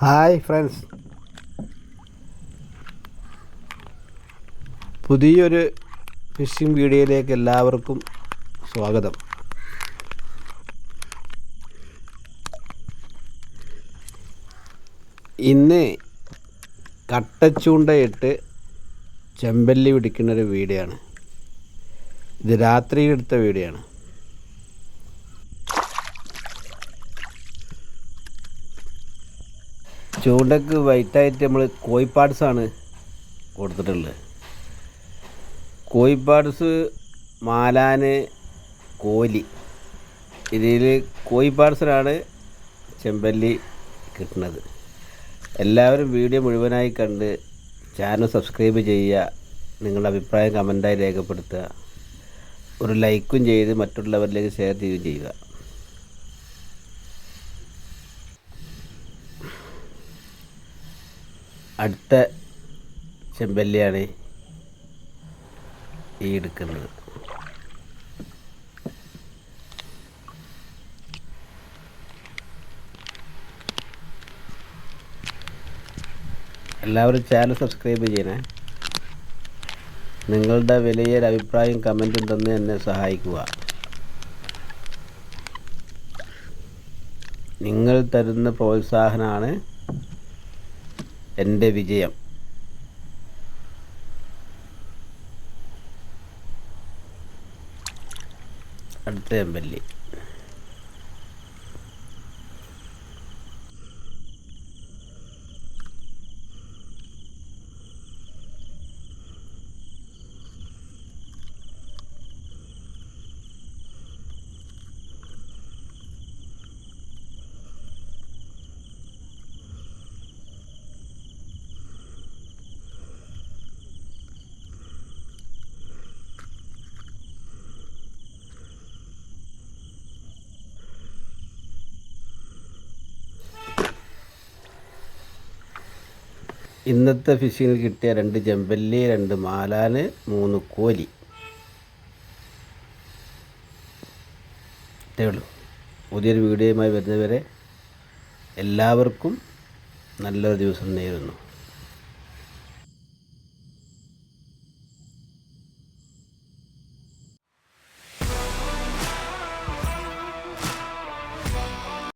Hi friends പുതിയൊരു phishing വീഡിയോയിലേക്ക് എല്ലാവർക്കും സ്വാഗതം. ഇന്ന് കട്ടച്ചൂണ്ടയിട്ട് ചെമ്പല്ലി പിടിക്കുന്നൊരു വീഡിയോ ആണ് ഇത് രാത്രി എടുത്ത വീഡിയോ ആണ് ചൂണ്ടക്ക് വൈറ്റായിട്ട് നമ്മൾ കോഴിപ്പാട്സാണ് കൊടുത്തിട്ടുള്ളത്. പാഡ്സ് മാലാന് കോലി. ഇതിൽ കോഴിപ്പാട്സിനാണ് ചെമ്പല്ലി കിട്ടുന്നത്. എല്ലാവരും വീഡിയോ മുഴുവനായി കണ്ട് ചാനൽ സബ്സ്ക്രൈബ് ചെയ്യുക നിങ്ങളുടെ അഭിപ്രായം കമന്റായി രേഖപ്പെടുത്തുക ഒരു ലൈക്കും ചെയ്ത് മറ്റുള്ളവരിലേക്ക് ഷെയർ ചെയ്യുകയും ചെയ്യുക. അടുത്ത ചെമ്പല്ലിയാണ് ഈ എടുക്കുന്നത്. എല്ലാവരും ചാനൽ സബ്സ്ക്രൈബ് ചെയ്യണേ. നിങ്ങളുടെ വിലയൊരു അഭിപ്രായം കമന്റും തന്ന് എന്നെ സഹായിക്കുക. നിങ്ങൾ തരുന്ന പ്രോത്സാഹനമാണ് എന്റെ വിജയം. അടുത്ത എമ്പല്ലി ഇന്നത്തെ ഫിഷിങ്ങിൽ കിട്ടിയ രണ്ട് ജമ്പല്ലി രണ്ട് മാലാന് മൂന്ന് കോലി. ഇതേ ഉള്ളൂ. പുതിയൊരു വീഡിയോയുമായി വരുന്നവരെ എല്ലാവർക്കും നല്ലൊരു ദിവസം നേരുന്നു.